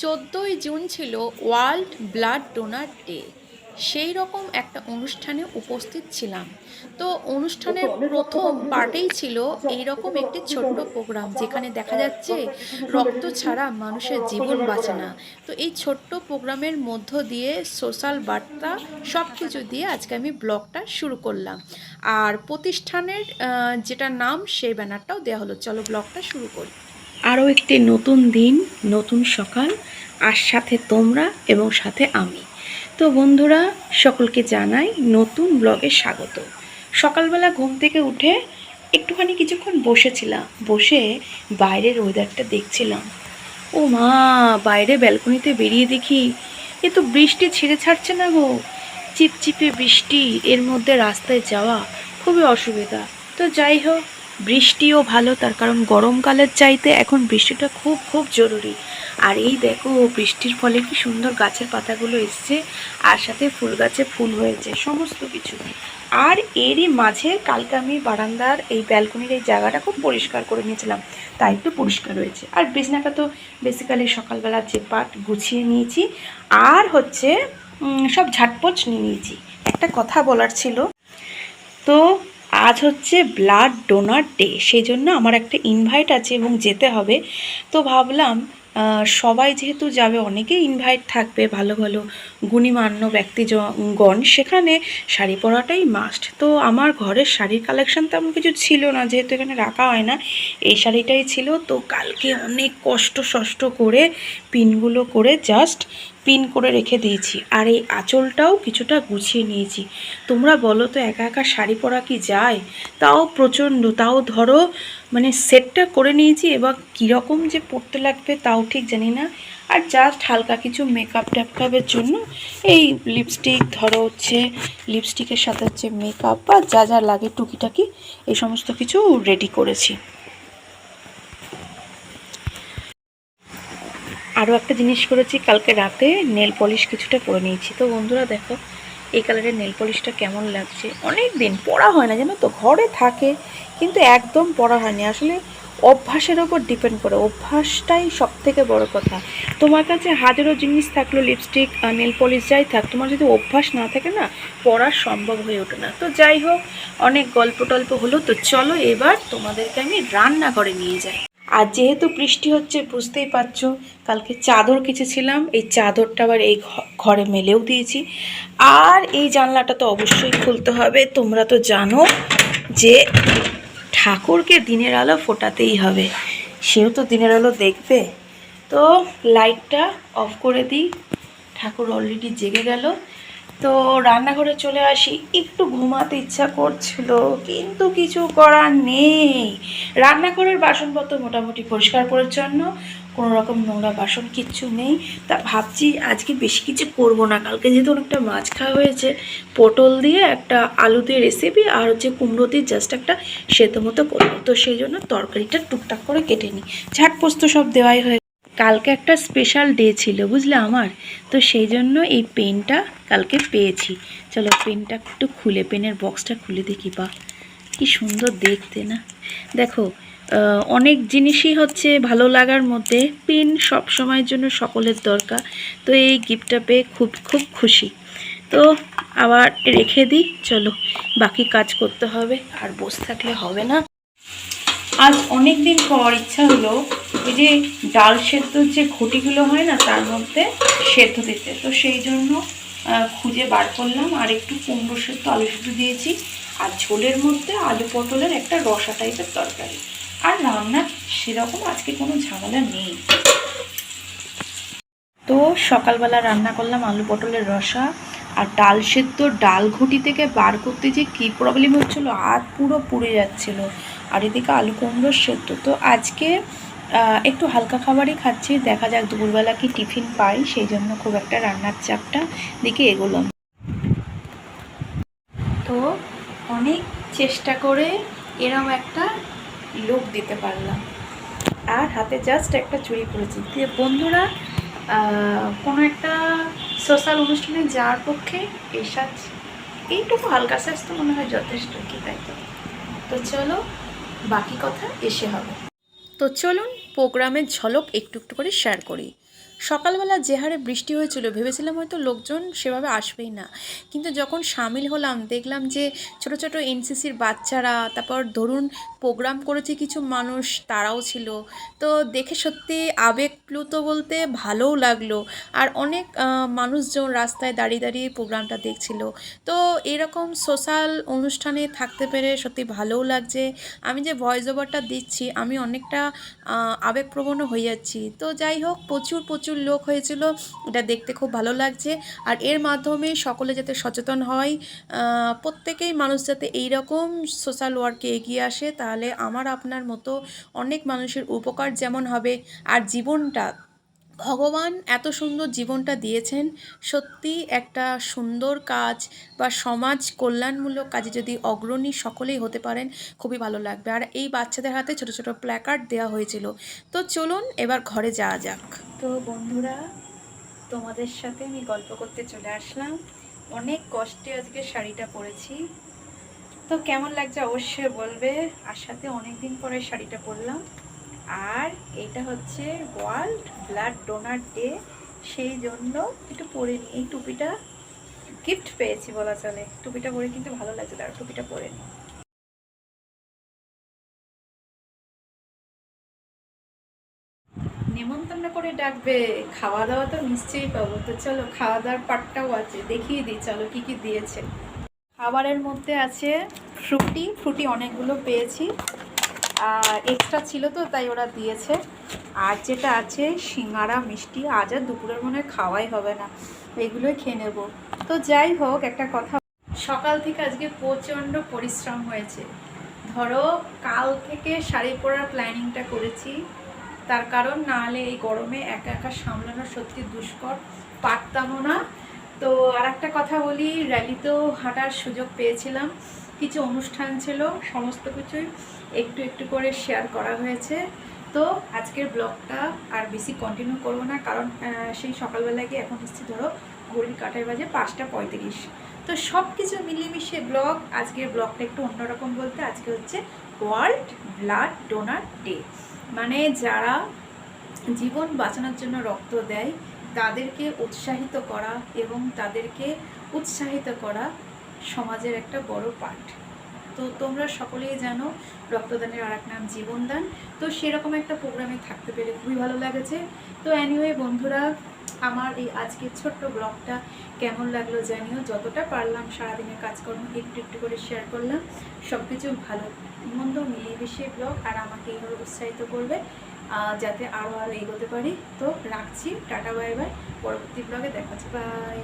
চোদ্দোই জুন ছিল world blood donor day. সেই রকম একটা অনুষ্ঠানে উপস্থিত ছিলাম। তো অনুষ্ঠানের প্রথম পার্টেই ছিল এই রকম একটি ছোট্ট প্রোগ্রাম যেখানে দেখা যাচ্ছে রক্ত ছাড়া মানুষের জীবন বাঁচে না। তো এই ছোট্ট প্রোগ্রামের মধ্য দিয়ে সোশ্যাল বার্তা সব কিছু দিয়ে আজকে আমি ব্লগটা শুরু করলাম। আর প্রতিষ্ঠানের যেটা নাম সেই ব্যানারটাও দেওয়া হলো। চলো ব্লগটা শুরু করি। আরও একটি নতুন দিন নতুন সকাল আর সাথে তোমরা এবং সাথে আমি। তো বন্ধুরা, সকলকে জানাই নতুন ব্লগে স্বাগত। সকালবেলা ঘুম থেকে উঠে একটুখানি কিছুক্ষণ বসেছিলাম, বসে বাইরের ওয়েদারটা দেখছিলাম। ও মা, বাইরে ব্যালকনিতে বেরিয়ে দেখি, এ তো বৃষ্টি ছেড়ে ছাড়ছে না গো। চিপচিপে বৃষ্টি, এর মধ্যে রাস্তায় যাওয়া খুবই অসুবিধা। তো যাই হোক, বৃষ্টিও ভালো, তার কারণ গরমকালের চাইতে এখন বৃষ্টিটা খুব খুব জরুরি। আর এই দেখো, বৃষ্টির ফলে কি সুন্দর গাছের পাতাগুলো এসছে, আর সাথে ফুল গাছে ফুল হয়েছে, সমস্ত কিছু। আর এরই মাঝে কালকে আমি বারান্দার এই ব্যালকনির এই জায়গাটা খুব পরিষ্কার করে নিয়েছিলাম, তাই একটু পরিষ্কার হয়েছে। আর বিছনাটা তো বেসিক্যালি সকালবেলা যে পাট গুছিয়ে নিয়েছি, আর হচ্ছে সব ঝাটপোচ নিয়ে নিয়েছি। একটা কথা বলার ছিল, তো আজ হচ্ছে ব্লাড ডোনার ডে সেই জন্য আমার একটা ইনভাইট আছে এবং যেতে হবে। তো ভাবলাম সবাই যেহেতু যাবে, অনেকেই ইনভাইট থাকবে, ভালো ভালো গুণীমান্য ব্যক্তিগণ সেখানে শাড়ি পরাটাই মাস্ট তো আমার ঘরের শাড়ির কালেকশন তেমন কিছু ছিল না, যেহেতু এখানে রাখা হয় না। এই শাড়িটাই ছিল। তো কালকে অনেক কষ্ট সষ্ট করে, পিনগুলো করে জাস্ট পিন করে রেখে দিয়েছি। আর এই আঁচলটাও কিছুটা গুছিয়ে নিয়েছি। তোমরা বলো তো, একা একা শাড়ি পরা কি যায়? তাও প্রচণ্ড, তাও ধরো মানে সেটটা করে নিয়েছি, এবার কীরকম যে পড়তে লাগবে তাও ঠিক জানি না। আর জাস্ট হালকা কিছু মেকআপ ট্যাপকাপের জন্য এই লিপস্টিক ধরো হচ্ছে লিপস্টিকের সাথে হচ্ছে মেকআপ বা যা যা লাগে টুকিটাকি, এই সমস্ত কিছু রেডি করেছি। আরও একটা জিনিস করেছি, কালকে রাতে নেল পলিশ কিছুটা করে নিয়েছি। তো বন্ধুরা দেখো, এই কালারের নেল পলিশটা কেমন লাগছে? অনেক দিন পরা হয় না, জানো তো? ঘরে থাকে, কিন্তু একদম পরা হয়নি। আসলে অভ্যাসের ওপর ডিপেন্ড করে। অভ্যাসটাই সব থেকে বড় কথা। তোমার কাছে হাজারো জিনিস থাকল লিপস্টিক নেল পলিশ যাই থাক, তোমার যদি অভ্যাস না থাকে না, পড়া সম্ভব হয়ে ওঠে না। তো যাই হোক, অনেক গল্প টল্প হলো, তো চলো এবার তোমাদেরকে আমি রান্নাঘরে নিয়ে যাই। আর যেহেতু বৃষ্টি হচ্ছে, বুঝতেই পারছ, কালকে চাদর কেচেছিলাম, এই চাদরটা আবার এই ঘরে মেলেও দিয়েছি। আর এই জানলাটা তো অবশ্যই খুলতে হবে, তোমরা তো জানো যে ঠাকুরকে দিনের আলো ফোটাতেই হবে। সেও তো দিনের আলো দেখবে। তো লাইটটা অফ করে দিই। ঠাকুর অলরেডি জেগে গেল। তো রান্নাঘরে চলে আসি। একটু ঘুমাতে ইচ্ছা করছিল, কিন্তু কিছু করার নেই। রান্নাঘরের বাসনপত্র মোটামুটি পরিষ্কার পরিচ্ছন্ন কোনো রকম নোংরা বাসন কিচ্ছু নেই। তা ভাবছি আজকে বেশি কিছু করব না। কালকে যেহেতু অনেকটা মাছ খাওয়া হয়েছে, পটল দিয়ে একটা আলু দিয়ে রেসিপি আর হচ্ছে কুমড়ো দিয়ে জাস্ট একটা সেদ্ধ মতো করব। তো সেই জন্য তরকারিটা টুকটাক করে কেটে নিই। ঝাটপোস্ত সব দেওয়াই হয়ে কালকে একটা স্পেশাল ডে ছিল, বুঝলে আমার? তো সেই জন্য এই পেনটা কালকে পেয়েছি। চলো পেনটা একটু খুলে, পেনের বক্সটা খুলে দেখি বা, কি সুন্দর দেখতে না? দেখো অনেক জিনিসই হচ্ছে ভালো লাগার মধ্যে, পেন সব সময়ের জন্য সকলের দরকার। তো এই গিফটটা পেয়ে খুব খুব খুশি। তো আবার রেখে দিই, চলো, বাকি কাজ করতে হবে, আর বসে থাকলে হবে না। আজ অনেক দিন পর, ইচ্ছা হলো ওই যে ডাল সেদ্ধর যে ঘটিগুলো হয় না, তার মধ্যে সেদ্ধ দিতে। তো সেই জন্য খুঁজে বার করলাম আর একটু কুমড়ো সেদ্ধ, আলু সেদ্ধ দিয়েছি। আর ঝোলের মধ্যে আলু পটলের একটা রসা টাইপের তরকারি। আর রান্না সেরকম আজকে কোনো ঝামেলা নেই। তো সকালবেলা রান্না করলাম আলু পটলের রসা আর ডাল সেদ্ধ, ডাল ঘুটি থেকে বার করতে যে কী প্রবলেম হচ্ছিল, হাত পুরো পুড়ে যাচ্ছিল। আর এদিকে আলু কুমড়োর সেদ্ধ। তো আজকে একটু হালকা খাবারই খাচ্ছি। দেখা যাক দুপুরবেলা কি টিফিন পাই, সেই জন্য খুব একটা রান্নার চাপটা দিকে এগোলাম তো অনেক চেষ্টা করে এরম একটা লুক দিতে পারলাম। আর হাতে জাস্ট একটা চুড়ি পরেছি। বন্ধুরা কোনো একটা সোশ্যাল অনুষ্ঠানে যাওয়ার পক্ষে এই সাজ এইটুকু হালকা সাজ তো মনে হয় যথেষ্ট, কি তাই তো? তো চলো, বাকি কথা এসে হবে। তো চলুন প্রোগ্রামের ঝলক একটু একটু করে শেয়ার করি। সকালবেলা যে হারে বৃষ্টি হয়েছিল, ভেবেছিলাম হয়তো লোকজন সেভাবে আসবেই না। কিন্তু যখন সামিল হলাম, দেখলাম যে ছোট ছোট এনসিসির বাচ্চারা, তারপর ধরুন প্রোগ্রাম করেছে কিছু মানুষ, তারাও ছিল। তো দেখে সত্যি আবেগপ্লুত বলতে ভালোও লাগল। আর অনেক মানুষজন রাস্তায় দাঁড়িয়ে দাঁড়িয়ে প্রোগ্রামটা দেখছিল। তো এরকম সোশ্যাল অনুষ্ঠানে থাকতে পেরে সত্যি ভালোও লাগছে। আমি যে ভয়েস ওভারটা দিচ্ছি, আমি অনেকটা আবেগপ্রবণও হয়ে যাচ্ছি। তো যাই হোক, প্রচুর প্রচুর লোক হয়েছিল, এটা দেখতে খুব ভালো লাগছে। আর এর মাধ্যমে সকলে যাতে সচেতন হয় প্রত্যেকেই মানুষ যাতে এইরকম সোশ্যাল ওয়ার্কে এগিয়ে আসে, তাহলে আমার আপনার মতো অনেক মানুষের উপকার যেমন হবে, আর জীবনটা ভগবান এত সুন্দর জীবনটা দিয়েছেন, সত্যি একটা সুন্দর কাজ বা সমাজ কল্যাণমূলক কাজে যদি অগ্রণী সকলেই হতে পারেন, খুবই ভালো লাগবে। আর এই বাচ্চাদের হাতে ছোট ছোট প্ল্যাকার্ড দেওয়া হয়েছিল। তো চলুন এবার ঘরে যাওয়া যাক। তো বন্ধুরা, তোমাদের সাথে আমি গল্প করতে চলে আসলাম। অনেক কষ্টে আজকে শাড়িটা পরেছি। তো কেমন লাগছে অবশ্যই বলবে। আর সাথে অনেক দিন পরে শাড়িটা পরলাম। আর এটা হচ্ছে ওয়ার্ল্ড ব্লাড ডোনার ডে, সেই জন্য একটু পরে নিই এই টুপিটা গিফট পেয়েছি বলা চলে। টুপিটা পরে কিন্তু ভালো লাগছে তার টুপিটা পরে নিই। নেমন্তন্ন করে ডাকবে খাওয়া দাওয়া তো নিশ্চয়ই পাবো। তো চলো খাওয়া দাওয়ার পাটটাও আছে, দেখিয়ে দিই, চলো, কি কি দিয়েছে। খাবারের মধ্যে আছে ফ্রুটি ফ্রুটি অনেকগুলো পেয়েছি। এক্সট্রা ছিল তো, তাই ওরা দিয়েছে। আর যেটা আছে, সিঙ্গারা, মিষ্টি, আজ আর দুপুরের মনে খাওয়াই হবে না। এগুলোই খেয়ে নেব। তো যাই হোক, একটা কথা। সকাল থেকে আজকে প্রচণ্ড পরিশ্রম হয়েছে। ধরো, কাল থেকে শাড়ি পরার প্ল্যানিংটা করেছি। তার কারণ, না হলে এই গরমে একা একা সামলানো সত্যি দুষ্কর। পারতামও না। তো আর একটা কথা বলি র্যালিতেও হাঁটার সুযোগ পেয়েছিলাম। কিছু অনুষ্ঠান ছিল, সমস্ত কিছুই একটু একটু করে শেয়ার করা হয়েছে। তো আজকের ব্লগটা আর বেশি কন্টিনিউ করব না, কারণ সেই সকালবেলা গিয়ে এখন এসেছি ধরো ঘড়ির কাটার বাজে পাঁচটা পঁয়ত্রিশ। তো সব কিছু মিলেমিশে ব্লগ আজকের ব্লগটা একটু অন্যরকম বলতে আজকে হচ্ছে ওয়ার্ল্ড ব্লাড ডোনার ডে মানে যারা জীবন বাঁচানোর জন্য রক্ত দেয়, তাদেরকে উৎসাহিত করা এবং তাদেরকে উৎসাহিত করা সমাজের একটা বড় পার্ট তো তোমরা সকলেই জানো রক্তদানের আর এক নাম জীবনদান। তো সেরকম একটা প্রোগ্রামে থাকতে পেরে খুবই ভালো লাগেছে। তো অ্যানিওয়ে বন্ধুরা, আমার এই আজকের ছোট্ট ব্লগটা কেমন লাগল জানিও। যতটা পারলাম সারাদিনের কাজকর্ম একটু একটু করে শেয়ার করলাম। সব কিছু ভালো মন্দ মিলিয়ে মিশিয়ে ব্লগ আর আমাকে এইভাবে উৎসাহিত করবে যাতে আরও আরও এগোতে পারি। তো রাখছি, টাটা বাই বাই পরবর্তী ব্লগে দেখা হচ্ছে বাই